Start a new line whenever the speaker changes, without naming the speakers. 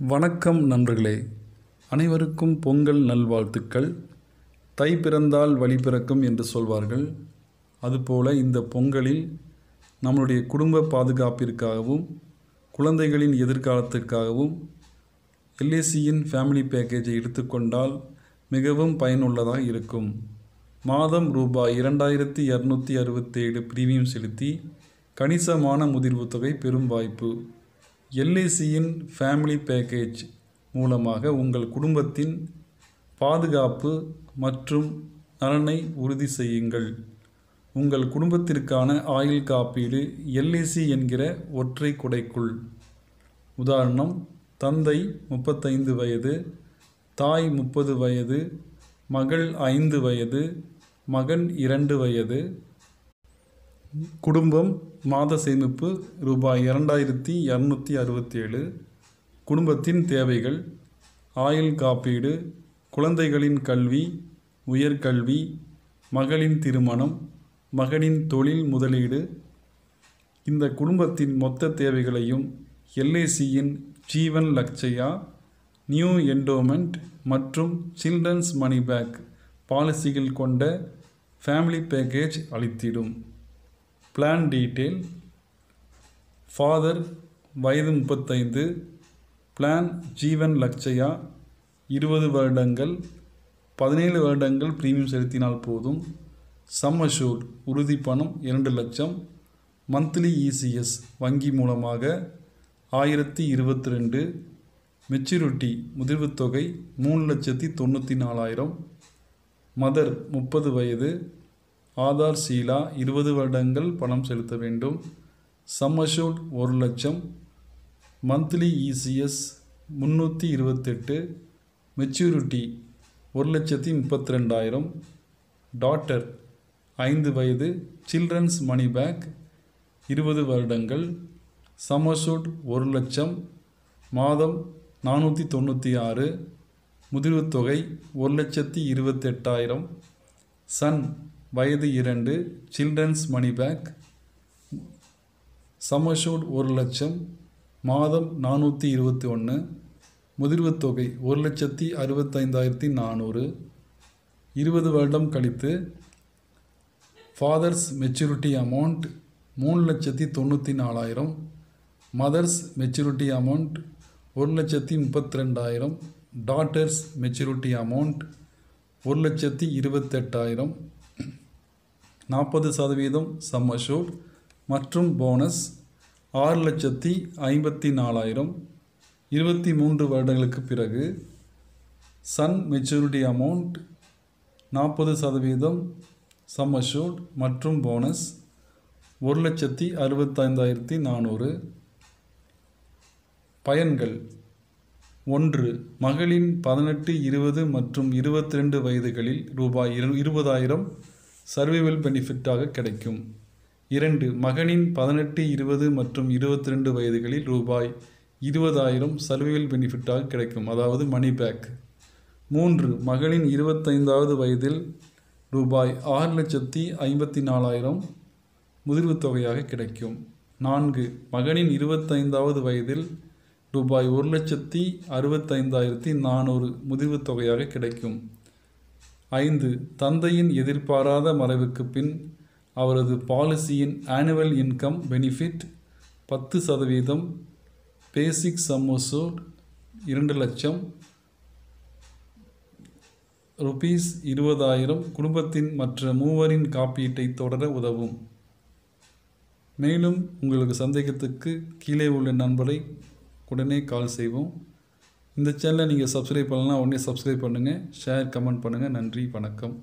வணக்கம் நண்பர்களே. அனைவருக்கும் பொங்கல் நல்வாழ்த்துக்கள். தை பிறந்தால் வழி பிறக்கும் என்று சொல்வார்கள். அதுபோல இந்த பொங்கலில் நம்மளுடைய குடும்ப பாதுகாப்பிற்காகவும் குழந்தைகளின் எதிர்காலத்திற்காகவும் எல்ஏசியின் ஃபேமிலி பேக்கேஜை எடுத்துக்கொண்டால் மிகவும் பயனுள்ளதாக இருக்கும். மாதம் ரூபாய் இரண்டாயிரத்தி இரநூத்தி அறுபத்தேழு பிரீமியம் செலுத்தி கணிசமான முதிர்வு தொகை பெரும் வாய்ப்பு. எல்ஐசியின் ஃபேமிலி பேக்கேஜ் மூலமாக உங்கள் குடும்பத்தின் பாதுகாப்பு மற்றும் நலனை உறுதி செய்யுங்கள். உங்கள் குடும்பத்திற்கான ஆயுள் காப்பீடு எல்ஐசி என்கிற ஒற்றை குடைக்குள். உதாரணம் தந்தை முப்பத்தைந்து வயது தாய் முப்பது வயது மகள் ஐந்து வயது மகன் இரண்டு வயது குடும்பம் மாத சேமிப்பு ரூபாய் இரண்டாயிரத்தி இரநூத்தி அறுபத்தேழு. குடும்பத்தின் தேவைகள் ஆயுள் காப்பீடு குழந்தைகளின் கல்வி உயர்கல்வி மகளின் திருமணம் மகனின் தொழில் முதலீடு. இந்த குடும்பத்தின் மொத்த தேவைகளையும் எல்ஐசியின் ஜீவன் லக்ஷயா நியூ என்டோமெண்ட் மற்றும் சில்ட்ரன்ஸ் மணி பேக் பாலிசிகள் கொண்ட ஃபேமிலி பேக்கேஜ் அளித்திடும். பிளான் டீட்டெயில் ஃபாதர் வயது முப்பத்தைந்து பிளான் ஜீவன் லக்ஷயா இருபது வருடங்கள் பதினேழு வருடங்கள் ப்ரீமியம் செலுத்தினால் போதும். சம் அஷூர்ட் உறுதி பணம் இரண்டு லட்சம். மந்த்லி இசிஎஸ் வங்கி மூலமாக ஆயிரத்தி இருபத்தி ரெண்டு மெச்சூரிட்டி முதிர்வுத் தொகை மூணு லட்சத்தி தொண்ணூற்றி நாலாயிரம். மதர் முப்பது வயது. ஆதார் சீலா இருபது வருடங்கள் பணம் செலுத்த வேண்டும். சம்மஷூட் ஒரு லட்சம். மந்த்லி இசிஎஸ் முந்நூற்றி இருபத்தெட்டு. மெச்சூரிட்டி ஒரு லட்சத்தி முப்பத்தி ரெண்டாயிரம் டாட்டர் ஐந்து வயது. சில்ட்ரன்ஸ் மணி பேக் இருபது வருடங்கள். சம்மர்ஷூட் ஒரு லட்சம். மாதம் நானூற்றி தொண்ணூற்றி ஆறு. முதிர்வுத் தொகை ஒரு லட்சத்தி இருபத்தெட்டாயிரம். சன் வயது இரண்டு சில்ட்ரன்ஸ் மணி பேக் சமஷூட் ஒரு லட்சம் மாதம் நானூற்றி இருபத்தி ஒன்று முதிர்வுத் தொகை ஒரு லட்சத்தி அறுபத்தைந்தாயிரத்தி நானூறு. இருபது வருடம் கழித்து ஃபாதர்ஸ் மெச்சூரிட்டி அமௌண்ட் மூணு லட்சத்தி தொண்ணூற்றி நாலாயிரம். மதர்ஸ் மெச்சூரிட்டி அமௌண்ட் ஒரு லட்சத்தி முப்பத்தி ரெண்டாயிரம் டாட்டர்ஸ் மெச்சூரிட்டி அமௌண்ட் ஒரு லட்சத்தி இருபத்தெட்டாயிரம். நாற்பது சதவீதம் சம்மஷூர் மற்றும் போனஸ் ஆறு லட்சத்தி ஐம்பத்தி நாலாயிரம் இருபத்தி மூன்று வருடங்களுக்கு பிறகு சன் மெச்சூரிட்டி அமௌண்ட் நாற்பது சதவீதம் சம்மஷூர்ட் மற்றும் போனஸ் ஒரு லட்சத்தி அறுபத்தைந்தாயிரத்தி நானூறு. பயன்கள். ஒன்று மகளின் பதினெட்டு இருபது மற்றும் இருபத்தி ரெண்டு வயதுகளில் ரூபாய் இரு இருபதாயிரம் சர்வைவல் பெனிஃபிட்டாக கிடைக்கும். இரண்டு மகனின் பதினெட்டு இருபது மற்றும் இருபத்தி ரெண்டு வயதுகளில் ரூபாய் இருபதாயிரம் சர்வைவல் பெனிஃபிட்டாக கிடைக்கும். அதாவது மணி பேக் மூன்று மகளின் இருபத்தைந்தாவது வயதில் ரூபாய் ஆறு லட்சத்தி ஐம்பத்தி நாலாயிரம் முதிர்வுத் தொகையாக கிடைக்கும். நான்கு மகனின் இருபத்தைந்தாவது வயதில் ரூபாய் ஒரு லட்சத்தி அறுபத்தைந்தாயிரத்தி நானூறு முதிர்வுத் தொகையாக கிடைக்கும். ஐந்து தந்தையின் எதிர்பாராத மறைவுக்கு பின் அவரது பாலிசியின் ஆனுவல் இன்கம் பெனிஃபிட் பத்து சதவீதம் பேசிக் சம்மோசோட் இரண்டு லட்சம் ருபீஸ் இருபதாயிரம் குடும்பத்தின் மற்ற மூவரின் காப்பீட்டை தொடர உதவும். மேலும் உங்களுக்கு சந்தேகத்துக்கு கீழே உள்ள நண்பரை உடனே கால் செய்வோம். இந்த சேனலை நீங்கள் சப்ஸ்கிரைப் பண்ணலாம் உடனே சப்ஸ்கிரைப் பண்ணுங்கள் ஷேர் கமெண்ட் பண்ணுங்கள் நன்றி வணக்கம்.